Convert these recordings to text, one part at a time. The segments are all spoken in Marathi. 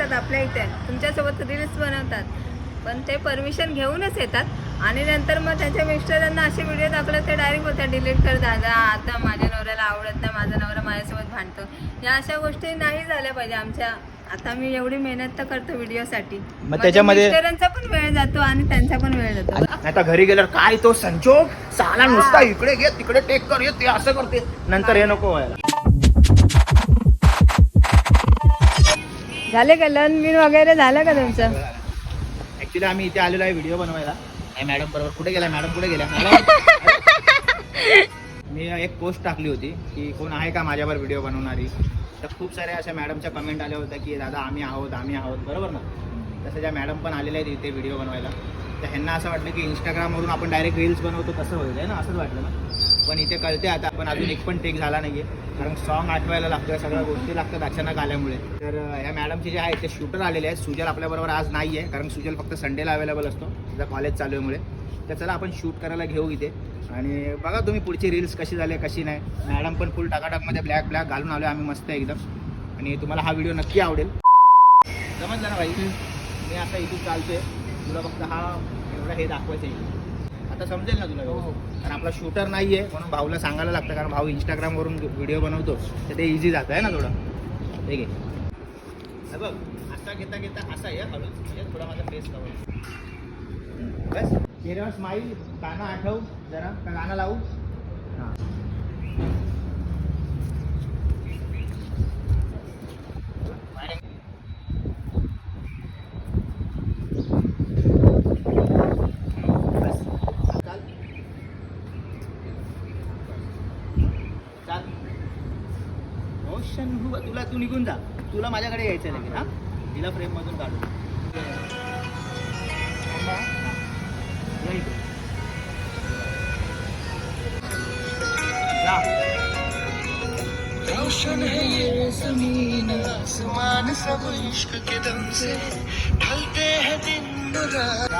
येतात आपल्या इथे. तुमच्यासोबत रील्स बनवतात. पण ते परमिशन घेऊनच येतात. आणि नंतर मग त्यांच्या मिस्टरांना असे व्हिडिओ दाखवले ते डायरेक्ट बोलतात डिलीट कर दादा आता माझ्या नवऱ्याला आवडत नाही माझा नवरा माझ्यासोबत भांडतो. या अशा गोष्टी नाही झाल्या पाहिजे आमच्या. आता मी एवढी मेहनत तर करतो व्हिडिओसाठी माझ्या त्याच्यामध्ये- मिस्टरांचा पण वेळ जातो आणि त्यांचा पण वेळ जातो. तर घरी गेल्यावर काय तो संजोग? साला नुसता इकडे घे तिकडे टेक कर हे ते असं करते. नंतर हे नको व्हायला. झाले का? लन बिन वगैरे झालं का तुमचं? ऍक्च्युली आम्ही इथे आलेलो आहे व्हिडिओ बनवायला. मॅडम बरोबर कुठे गेल्या मॅडम कुठे गेल्या मी एक पोस्ट टाकली होती की कोण आहे का माझ्यावर व्हिडिओ बनवणारी? तर खूप साऱ्या अशा मॅडमच्या कमेंट आल्या होत्या की दादा आम्ही आहोत आम्ही आहोत. बरोबर ना? तसं ज्या मॅडम पण आलेल्या आहेत इथे व्हिडिओ बनवायला तर ह्यांना असं वाटलं की इंस्टाग्रामवरून आपण डायरेक्ट रील्स बनवतो तसं होईल आहे ना? असंच वाटलं ना? पण इथे कळते आता पण अजून एक पण टेक झाला नाही आहे कारण सॉन्ग आठवायला लागतं या सगळ्या गोष्टी लागतात अचानक आल्यामुळे. तर ह्या मॅडमचे जे आहेत ते शूटर आलेले आहेत. सुजल आपल्याबरोबर आज नाही आहे कारण सुजल फक्त संडेला अवेलेबल असतो. तिचा कॉलेज चालू आहे तर चला आपण शूट करायला घेऊ इथे. आणि बघा तुम्ही पुढची रील्स कशी झाली कशी नाही. मॅडम पण फुल टाकाटाकमध्ये ब्लॅक ब्लॅक घालून आलो आम्ही मस्त एकदम. आणि तुम्हाला हा व्हिडिओ नक्की आवडेल. समजलं ना भाई? मी आता इथून चालतोय. तुला फक्त हा एवढा हे दाखवायचं आहे आता समजेल ना तुला व्यवस्थित? कारण आपला शूटर नाही आहे म्हणून भाऊला सांगायला लागतं कारण भाऊ इंस्टाग्रामवरून व्हिडिओ बनवतो. तर ते इझी जातं आहे ना थोडं? ठीक आहे हे बघ असा घेता घेता असा आहे हळूच. म्हणजे थोडा माझा फेस कवर बस. चेहऱ्यावर स्माईल गाणं आठव जरा का गाणं लावू? हां बस चाल चाल मोशन हुआ तुला तू निघून जा. तुला माझ्याकडे यायचं लगेच हा? तिला फ्रेम मधून काढू. रोशन है ये जमीन आसमान सब इश्क के दम से ढलते हैं दिन रात.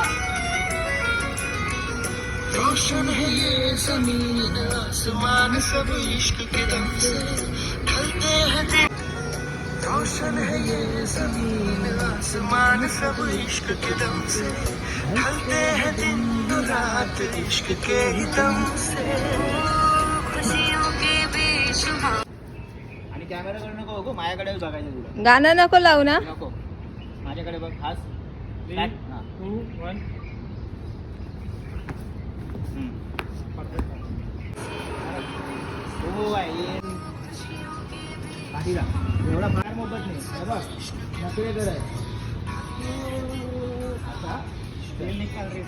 रोशन है ये जमीन आसमान सब इश्क के दम से ढलते हैं दिन रोशन है ये जमीन आसमान सब इश्क के दम से ढलते हैं दिन रात इश्क के ही दम से खुशियों के बेशुमार आणि कॅमेराकडे नको बघू माझ्याकडे बघायचं तुला. गाणं नको लावू ना. नको. माझ्याकडे बघ खास. टू वन हो. आहे एवढा फार मोबत नाही बघ नकळे कर आहे. आता तेल निकाल रे.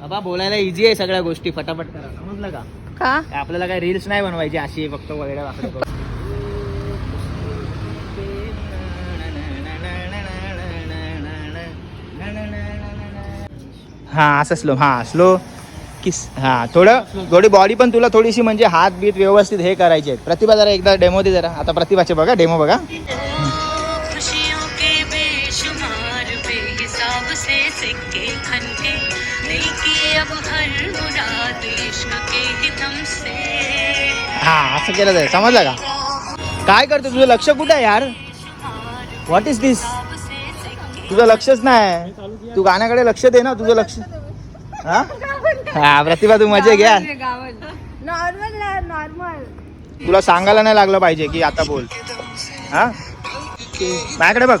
बाबा बोलायला इझी आहे सगळ्या गोष्टी फटाफट करा. समजलं का? का? आपल्याला काय रील्स नाही बनवायची अशी फक्त वगैरे वाकडे. हा असं स्लो हा स्लो किस हा थोडं थोडी बॉडी पण तुला थोडीशी म्हणजे हात बीत व्यवस्थित हे करायचे आहेत. प्रतिभा जरा एकदा डेमो दे जरा. आता प्रतिभाचे बघा डेमो बघा. ही असं केलं जाईल. समजलं का? काय करतो? तुझं लक्ष कुठं आहे यार? व्हॉट इज दिस तुझं लक्षच नाही. तू गाण्याकडे लक्ष दे ना तुझं लक्ष. हा? हा प्रतिभा तू मजे घ्या. नॉर्मल नॉर्मल तुला सांगायला नाही लागलं पाहिजे की आता बोल. हा? माझ्याकडे बघ.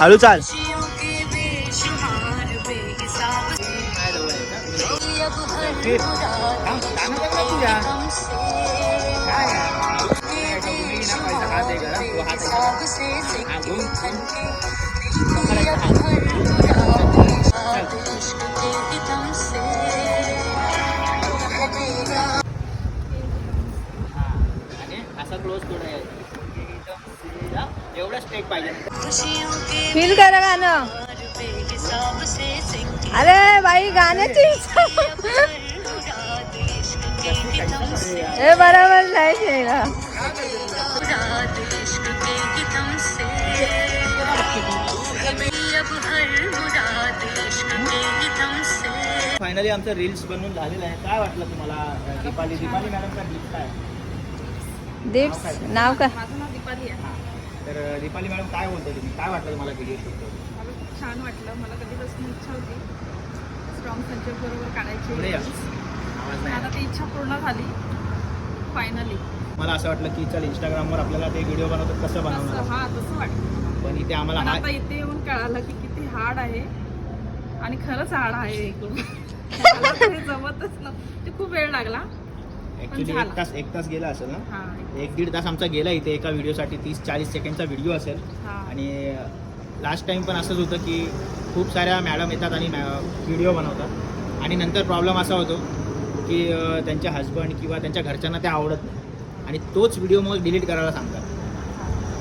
हळू चाल. फील करा गाणं. अरे बाई गाण्याची ही बरोबर नाही केलं. फायनली आमचं रील्स बनवून झालेलं आहे. काय वाटलं तुम्हाला दीपाली? दीपाली मॅडमचा क्लिप काय? दीप्स नाव काय? माझं नाव दीपाली आहे तर दीपाली मॅडम काय बोलतो तुम्ही? काय वाटलं तुम्हाला व्हिडिओ शूट करून? मला खूप छान वाटलं. मला कधीपासून इच्छा होती. स्ट्रॉंग संचय बरोबर काढायची. पुढे या. आवाज पण नाही आता ती इच्छा पूर्ण झाली. फायनली मला असं वाटलं की चल इंस्टाग्रामवर आपल्याला ते व्हिडिओ बनवतात कसं बनवणार हा तसं वाटतं पण इथे आम्हाला पण हा आता इथे येऊन कळालं की किती हार्ड आहे. आणि खरंच हार्ड आहे. मला तरी जमतच नव्हतं. ते खूप वेळ लागला. ऍक्च्युली. एक तास एक तास गेला असेल ना एक दीड तास आमचा गेला इथे एका व्हिडिओसाठी तीस चाळीस सेकंडचा व्हिडिओ असेल. आणि लास्ट टाइम पण असंच होतं की खूप साऱ्या मॅडम येतात आणि व्हिडिओ बनवतात. आणि नंतर प्रॉब्लेम असा होतो की अं, त्यांचे हस्बंड किंवा त्यांच्या घरच्यांना ते आवडत नाही. आणि तोच व्हिडिओ मग डिलीट करायला सांगतात.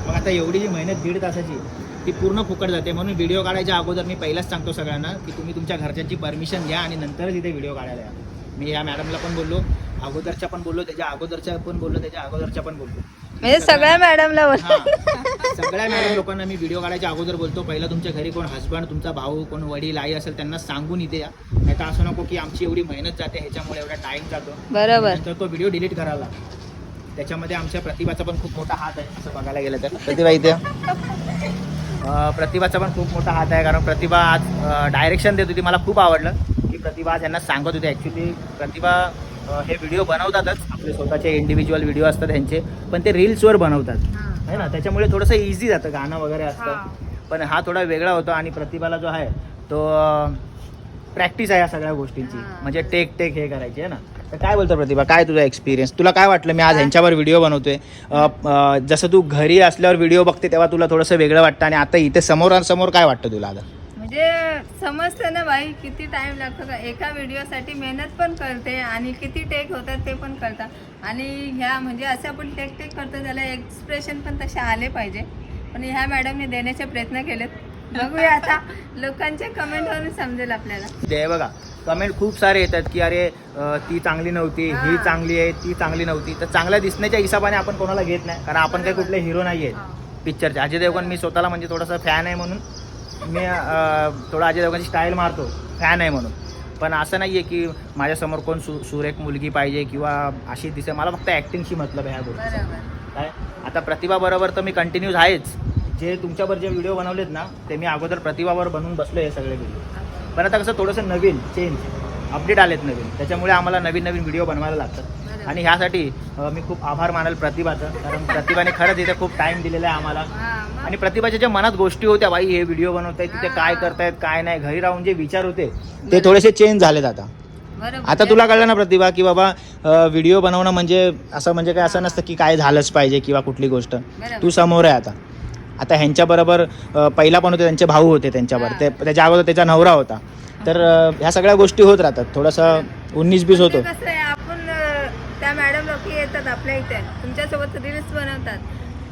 मग आता एवढी जी मेहनत दीड तासाची ती पूर्ण फुकट जाते. म्हणून व्हिडिओ काढायच्या अगोदर मी पहिलाच सांगतो सगळ्यांना की तुम्ही तुमच्या घरच्यांची परमिशन घ्या आणि नंतरच इथे व्हिडिओ काढायला या. मी या मॅडमला पण बोललो अगोदरच्या पण बोललो त्याच्या अगोदरच्या पण बोललो त्याच्या अगोदरच्या पण बोललो. म्हणजे सगळ्या मॅडमला बोल हा. सगळ्या मॅडम लोकांना मी व्हिडिओ काढायच्या अगोदर बोलतो पहिला तुमच्या घरी कोण हस्बंड तुमचा भाऊ कोण वडील आई असेल त्यांना सांगून इथे या. नाही तर असं नको की आमची एवढी मेहनत जाते ह्याच्यामुळे एवढा टाइम जातो. बरोबर. नंतर तो व्हिडिओ डिलीट करायला लागतो. त्याच्यामध्ये आमच्या प्रतिभाचा पण खूप मोठा हात आहे असं बघायला गेलं तर. प्रतिभा इथे. अं, प्रतिभाचा पण खूप मोठा हात आहे कारण प्रतिभा आज डायरेक्शन देत होती मला खूप आवडलं की प्रतिभा आज यांना सांगत होती. ॲक्च्युली प्रतिभा हे व्हिडिओ बनवतातच. आपले स्वतःचे इंडिव्हिज्युअल व्हिडिओ असतात त्यांचे पण ते रील्सवर बनवतात. आहे ना? त्याच्यामुळे थोडंसं इझी जातं गाणं वगैरे असतं. पण हा थोडा वेगळा होतो आणि प्रतिभाला जो आहे तो प्रॅक्टिस आहे या सगळ्या गोष्टींची. म्हणजे टेक टेक हे करायची आहे ना? तर काय बोलतो प्रतिभा? काय तुझा एक्सपिरियन्स तुला काय वाटलं? मी आज ह्यांच्यावर व्हिडिओ बनवतोय. जसं तू घरी असल्यावर व्हिडिओ बघते तेव्हा तुला थोडंसं वेगळं वाटतं. आणि आता इथे समोरासमोर काय वाटतं तुला आता? म्हणजे समजतं ना बाई किती टाइम लागतो का? एका व्हिडिओसाठी मेहनत पण करते आणि किती टेक होतात ते पण कळतात आणि ह्या म्हणजे असं आपण टेक टेक करतो त्याला एक्सप्रेशन पण तसे आले पाहिजे. पण ह्या मॅडमने देण्याचे प्रयत्न केलेत. बघूया आता लोकांच्या कमेंटवरून समजेल आपल्याला. ते बघा. कमेंट खूप सारे येतात की अरे ती चांगली नव्हती ही. हा. चांगली आहे ती चांगली नव्हती. तर चांगल्या दिसण्याच्या हिशोबाने आपण कोणाला घेत नाही. कारण आपण काही कुठले हिरो नाही आहेत पिक्चरचे अजय देवगण मी स्वतःला म्हणजे थोडासा फॅन आहे म्हणून मी थोडा अजय देवगणची स्टाईल मारतो. फॅन आहे म्हणून. पण असं नाही आहे की माझ्यासमोर कोण सु सुरेख मुलगी पाहिजे किंवा अशी दिसे मला फक्त ॲक्टिंगशी मतलब आहे ह्या गोष्टी. काय? आता प्रतिभाबरोबर तर मी कंटिन्यूज आहेच. जे तुमच्यावर जे व्हिडिओ बनवलेत ना ते मी अगोदर प्रतिभावर बनवून बसलो हे सगळे व्हिडिओ पण आता कसं थोडंसं नवीन चेंज अपडेट आलेत नवीन. त्याच्यामुळे आम्हाला नवीन नवीन व्हिडिओ बनवायला लागतात. आणि ह्यासाठी मी खूप आभार मानेल प्रतिभाचं. कारण प्रतिभाने खरंच इथे खूप टाइम दिलेला आहे आम्हाला. आणि प्रतिभाच्या ज्या मनात गोष्टी होत्या बाई हे व्हिडिओ बनवतायत तिथे काय करतायत काय नाही घरी राहून जे विचार होते ते थोडेसे चेंज झालेत आता. आता तुला कळलं ना प्रतिभा की बाबा व्हिडिओ बनवणं म्हणजे असं म्हणजे काय असं नसतं की काय झालंच पाहिजे किंवा कुठली गोष्ट. तू समोर आहे आता. आता ह्यांच्याबरोबर पहिला पण होते त्यांचे भाऊ होते त्यांच्यावर. ते त्याच्या अगोदर त्याचा नवरा होता. तर ह्या सगळ्या गोष्टी होत राहतात. थोडंसं उन्नीस बीस होतो. म्हणजे आहे आपण त्या मॅडम लोक येतात आपल्या इथे. तुमच्यासोबत रील्स बनवतात.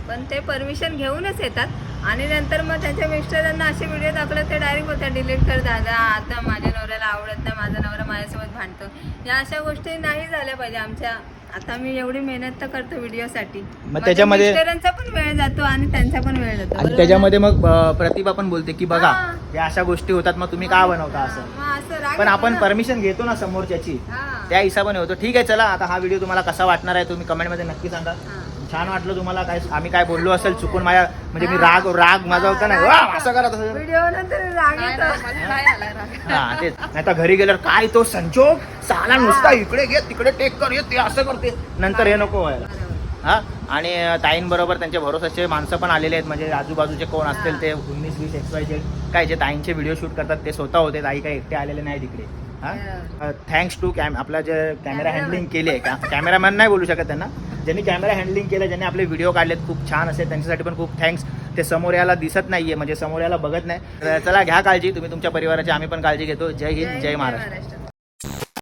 पण ते परमिशन घेऊनच येतात आणि नंतर मग त्यांच्या मिस्टरांना असे व्हिडिओ दाखवले ते डायरेक्ट बोलतात डिलीट कर दादा आता माझ्या नवऱ्याला आवडत नाही माझा नवरा माझ्यासोबत भांडतो या अशा गोष्टी नाही झाल्या पाहिजे आमच्या आता मी एवढी मेहनत तर करतो व्हिडिओसाठी मग त्याच्यामध्ये- मिस्टरांचा पण वेळ जातो आणि त्यांचा पण वेळ जातो आणि बरोबर त्याच्यामध्ये मग अ, प्रतिभा पण बोलते की बघा हा. या अशा गोष्टी होतात मग तुम्ही का बनवता ना? असं मग असं राग पण येतो आपण ना. परमिशन घेतो ना समोरच्याची हा. त्या हिशोबाने होतो ठीक आहे चला आता हा व्हिडिओ तुम्हाला कसा वाटणार आहे तुम्ही कमेंटमध्ये नक्की सांगा हा. छान वाटलं तुम्हाला. काय आम्ही काय बोललो असेल चुकून माझ्या म्हणजे मी राग राग माझा होता नाही वा, असं करा तसं करा. व्हिडिओ नंतर राग नाही, येतो. नाही, मला नाही आला राग? हा तेच. नाही तर घरी गेल्यावर काय तो संजोग? साला नुसता इकडे घे तिकडे टेक कर हे ते असं करते. नंतर हे नको व्हायला. बरोबर. हा? आणि ताईंबरोबर त्यांच्या भरोसाचे माणसं पण आलेले आहेत. म्हणजे आजूबाजूचे कोण असतील ते उन्नीस वीस एक्स वाय जे काय जे ताईंचे व्हिडिओ शूट करतात ते स्वतः होते. ताई काही एकटे आलेले नाही तिकडे हा? थँक्स टू कॅम आपला जे कॅमेरा हँडलिंग केली आहे का? कॅमेरामॅन नाही बोलू शकत त्यांना. ज्यांनी कॅमेरा हँडलिंग केलं ज्यांनी आपले व्हिडिओ काढलेत खूप छान असेल त्यांच्यासाठी पण खूप थँक्स ते समोर याला दिसत नाहीये म्हणजे समोर याला बघत नाही. चला घ्या काळजी तुम्ही तुमच्या परिवाराची आम्ही पण काळजी घेतो. जय हिंद जय महाराष्ट्र.